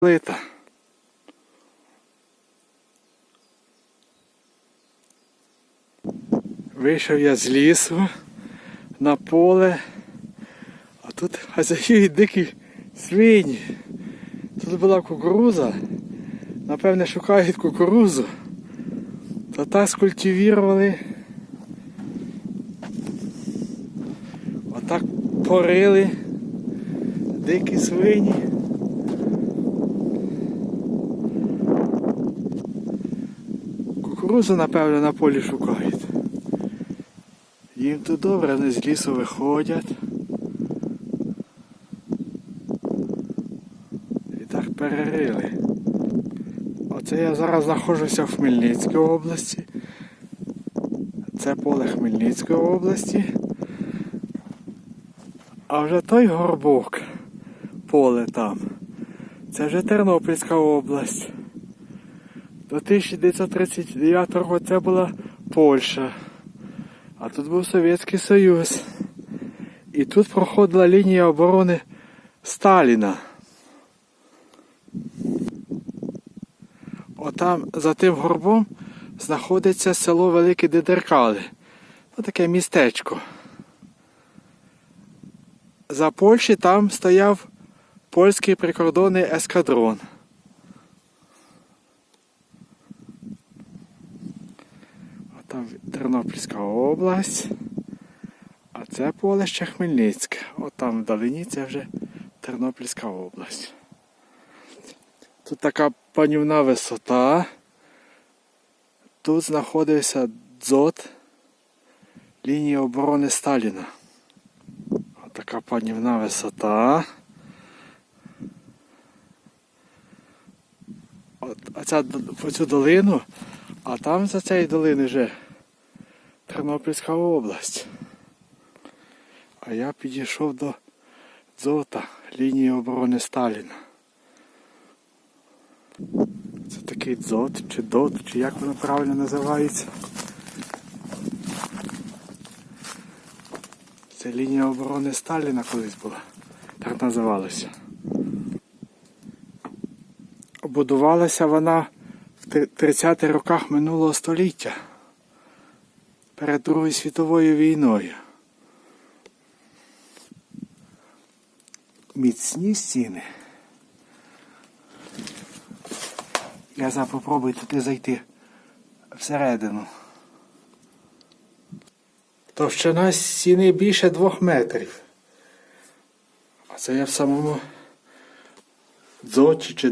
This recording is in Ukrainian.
Лита. Вийшов я з лісу на поле, а тут хазяюють дикі свині. Тут була кукуруза, напевне шукають кукурузу, то так скультивірували. Отак порили дикі свині. Кукурузу, напевно, на полі шукають. Їм тут добре, вони з лісу виходять. І так перерили. Оце я зараз знаходжуся в Хмельницькій області. Це поле Хмельницької області. А вже той горбок, поле там. Це вже Тернопільська область. До 1939 року це була Польща. А тут був Совєтський Союз. І тут проходила лінія оборони Сталіна. Отам за тим горбом знаходиться село Великі Дедеркали. Ну, таке містечко. За Польщі там стояв польський прикордонний ескадрон. Там Тернопільська область, а це поле ще Хмельницьке. От там вдалині це вже Тернопільська область. Тут така панівна висота. Тут знаходився дзот лінії оборони Сталіна. От така панівна висота. От, а ця, по цю долину, а там за цією долиною вже Тернопільська область. А я підійшов до дзота лінії оборони Сталіна. Це такий дзот, чи дот, чи як воно правильно називається. Це лінія оборони Сталіна колись була. Так називалася. Будувалася вона в 30-х роках минулого століття перед Другою світовою війною. Міцні стіни. Я зараз попробую туди зайти всередину. Товщина стіни більше двох метрів. А це я в самому дзоті чи